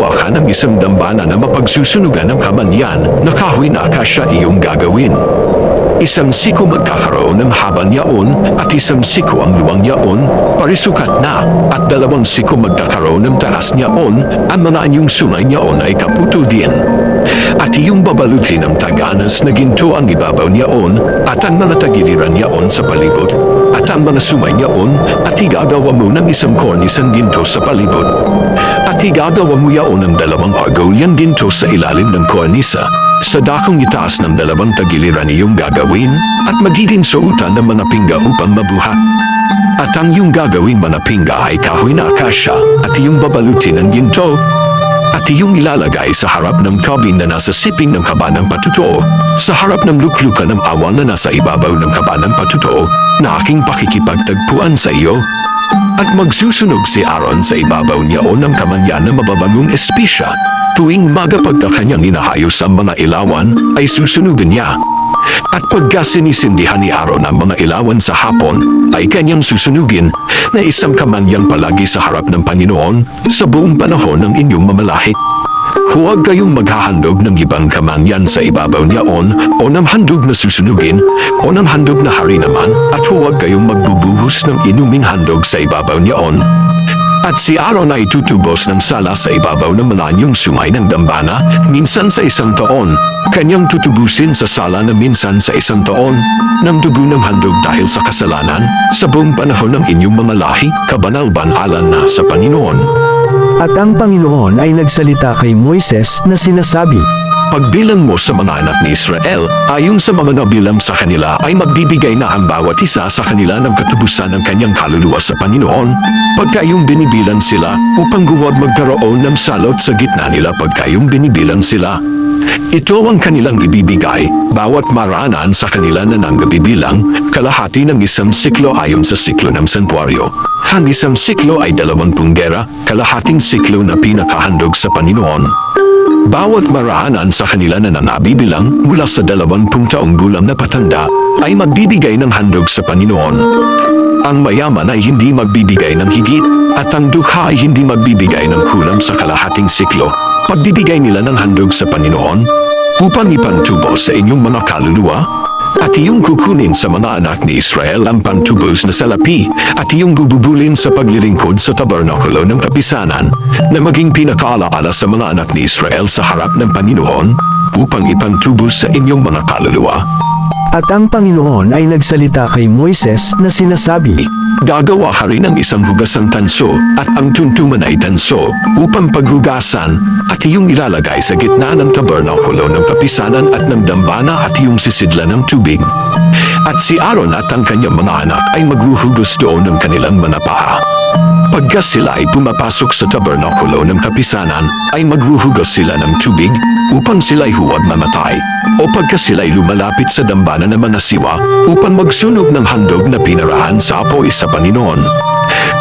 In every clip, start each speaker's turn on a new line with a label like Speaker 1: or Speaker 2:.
Speaker 1: magsimula ng isang dambana na mapagsusunugan ng kamanyan na kahoy na akasya iyong gagawin. Isang siko magkakaroon ng haban yaon at isang siko ang luwang yaon, parisukat na, at dalawang siko magkakaroon ng taas yaon, ang mga anyong sungay yaon ay kaputo din. At iyong babalutin ng taganas na ginto ang ibabaw yaon, at ang mga tagiliran yaon sa palibot, at ang mga sumay yaon, at igagawa mo ng isang kornis ang ginto sa palibot. At igagawa mo yaon ng dalawang argolyan ginto sa ilalim ng kornisa, sa dakong itaas ng dalawang tagiliran iyong gagawin, at magiging suutan ng mga pingga upang mabuhat. At ang iyong gagawin manapingga ay kahoy na akasya at iyong babalutin ng ginto at iyong ilalagay sa harap ng kabin na nasa siping ng kabanang patutuo, sa harap ng luklukan ng awan na nasa ibabaw ng kabanang patutuo na aking pakikipagtagpuan sa iyo. At magsusunog si Aaron sa ibabaw niya o ng kamanyan na mababangong espisya. Tuwing maga pagka kanyang inahayos ang mga ilawan, ay susunugin niya. At pagka sinisindihan ni Aaron ang mga ilawan sa hapon, ay kanyang susunugin na isang kamanyang palagi sa harap ng Panginoon sa buong panahon ng inyong mamalahi. Huwag kayong maghahandog ng ibang kamanyan sa ibabaw niyaon o ng handog na susunugin o ng handog na hari naman at huwag kayong magbubuhos ng inuming handog sa ibabaw niyaon. At si Aaron ay tutubos ng sala sa ibabaw ng malanyong sumay ng dambana minsan sa isang taon. Kanyang tutubusin sa sala na minsan sa isang taon ng dugo ng handog dahil sa kasalanan sa buong panahon ng inyong mamalahi, kabanal-banalan na sa Panginoon.
Speaker 2: At ang Panginoon ay nagsalita kay Moises na sinasabi,
Speaker 1: Pagbilang mo sa mga anak ni Israel, ayon sa mga nabilang sa kanila ay magbibigay na ang bawat isa sa kanila ng katubusan ng kanyang kaluluwa sa Panginoon. Pagka yung binibilang sila, upang huwag magkaroon ng salot sa gitna nila pagka yung binibilang sila. Ito ang kanilang ibibigay, bawat maraanan sa kanila na nanggabibilang, kalahati ng isang siklo ayon sa siklo ng santuario. Ang isang siklo ay dalawang punggera, kalahating siklo na pinakahandog sa Panginoon. Bawat maraanan sa kanila na nangabibilang mula sa dalawampung taong gulang na patanda ay magbibigay ng handog sa Panginoon. Ang mayaman ay hindi magbibigay ng higit at ang dukha ay hindi magbibigay ng kulang sa kalahating siklo. Pagbibigay nila ng handog sa Panginoon upang ipantubo sa inyong mga kaluluwa at iyong kukunin sa mga anak ni Israel ang pantubos na salapi at iyong bububulin sa paglilingkod sa tabernakulo ng kapisanan na maging pinakaalaala sa mga anak ni Israel sa harap ng Panginoon upang ipantubos sa inyong mga kaluluwa.
Speaker 2: At ang Panginoon ay nagsalita kay Moises na sinasabi,
Speaker 1: Gagawa ka rin ng isang hugasang tanso at ang tuntuman ay tanso upang paghugasan at iyong ilalagay sa gitna ng tabernakulo ng kapisanan at ng dambana at iyong sisidla ng tubig. At si Aaron at ang kanyang mga anak ay maghuhugas doon ng kanilang mga paa. Pagka sila ay pumapasok sa tabernakulo ng kapisanan, ay maghuhugas sila ng tubig upang sila'y huwag mamatay. O pagka sila'y lumalapit sa dambana ng mga siwa upang magsunog ng handog na pinarahan sa apoy sa Panginoon.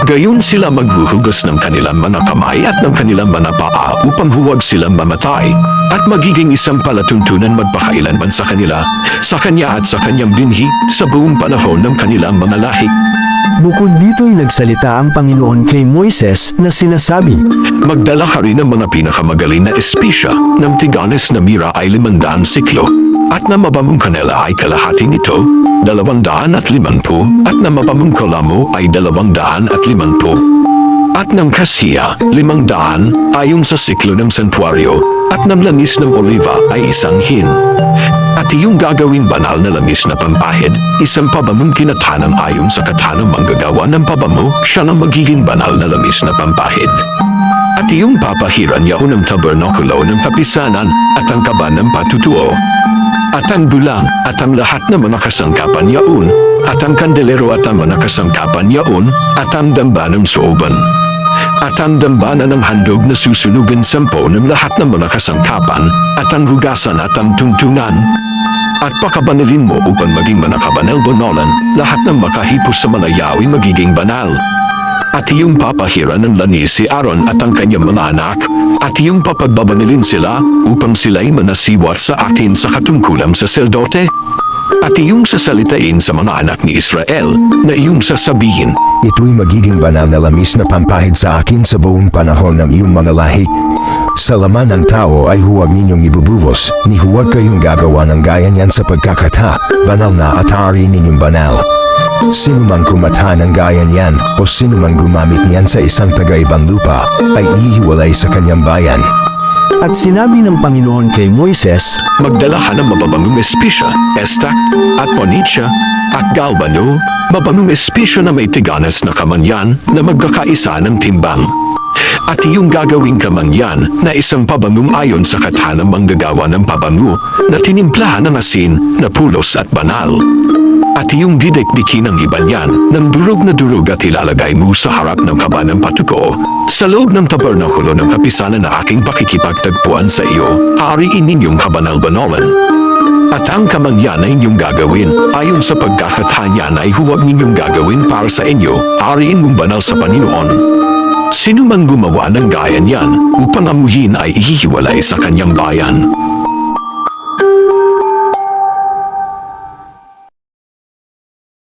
Speaker 1: Gayon sila maghuhugas ng kanilang mga kamay at ng kanilang mga paa upang huwag silang mamatay at magiging isang palatuntunan magpakailanman sa kanila, sa kanya at sa kanyang binhi sa buong panahon ng kanilang mga lahi.
Speaker 2: Bukod dito'y nagsalita ang Panginoon kay Moises na sinasabi,
Speaker 1: Magdala ka rin ng mga pinakamagaling na espisya ng tiganes na mira ay limandaan siklo at na mabamong kanela ay kalahati nito, dalawang daan at limampu at na mabamong kolamo ay dalawang daan at limampu. At ng kasiya, limang daan ayon sa siklo ng santuario at ng lamis ng oliva ay isang hin. At iyong gagawing banal na lamis na pampahid, isang pabamong kinatanan ayon sa katanang manggagawa ng pabamo, siya ng magiging banal na lamis na pampahid. At iyong papahiran yaon ng tabernakulo ng kapisanan at ang kaban ng patutuo. At ang bulang at ang lahat ng mga kasangkapan yaon, at ang kandelero at ang mga kasangkapan yaon, at ang damba ng sooban. At ang dambana ng handog na susunugin sampo ng lahat ng mga kasangkapan, at ang hugasan at ang tungtungan. At pakabanalin mo upang maging manakabanal bonolan, lahat ng makahipos sa mga yawi magiging banal. At iyong papahiran ng lanis si Aaron at ang kanyang mga anak, at iyong papagbabanilin sila upang sila'y manasiwat sa akin sa katungkulang sa seldote. At iyong sasalitain sa mga anak ni Israel na iyong sasabihin,
Speaker 3: Ito'y magiging banal na lamis na pampahid sa akin sa buong panahon ng iyong mga lahi. Sa laman ng tao ay huwag ninyong ibubuhos, ni huwag kayong gagawa ng gaya niyan sa pagkakata, banal na at ari ninyong banal. Sino man kumata ng gaya niyan o sino man gumamit niyan sa isang taga-ibang lupa ay ihiwalay sa kanyang bayan.
Speaker 2: At sinabi ng Panginoon kay Moises,
Speaker 1: Magdala ka ng mababangong espisya, estak, at ponitsya, at galbano, mabangong espisya na may tiganas na kamanyan na magkakaisa ng timbang. At iyong gagawing kamangyan na isang pabangong ayon sa kathanang manggagawa ng pabango na tinimplahan ng asin na pulos at banal. At iyong didikdikin ang iba niyan ng durog na durog at ilalagay mo sa harap ng kaba patuko sa loob ng tabernakulo ng kapisanan na aking pakikipagtagpuan sa iyo, hariin ninyong kabanal-banalan. At ang kamangyan na inyong gagawin, ayon sa pagkakatanya ay huwag ninyong gagawin para sa inyo, hariin mong banal sa Panginoon. Sino mang gumawa ng gaya niyan upang amuhin ay ihihiwalay sa kanyang bayan.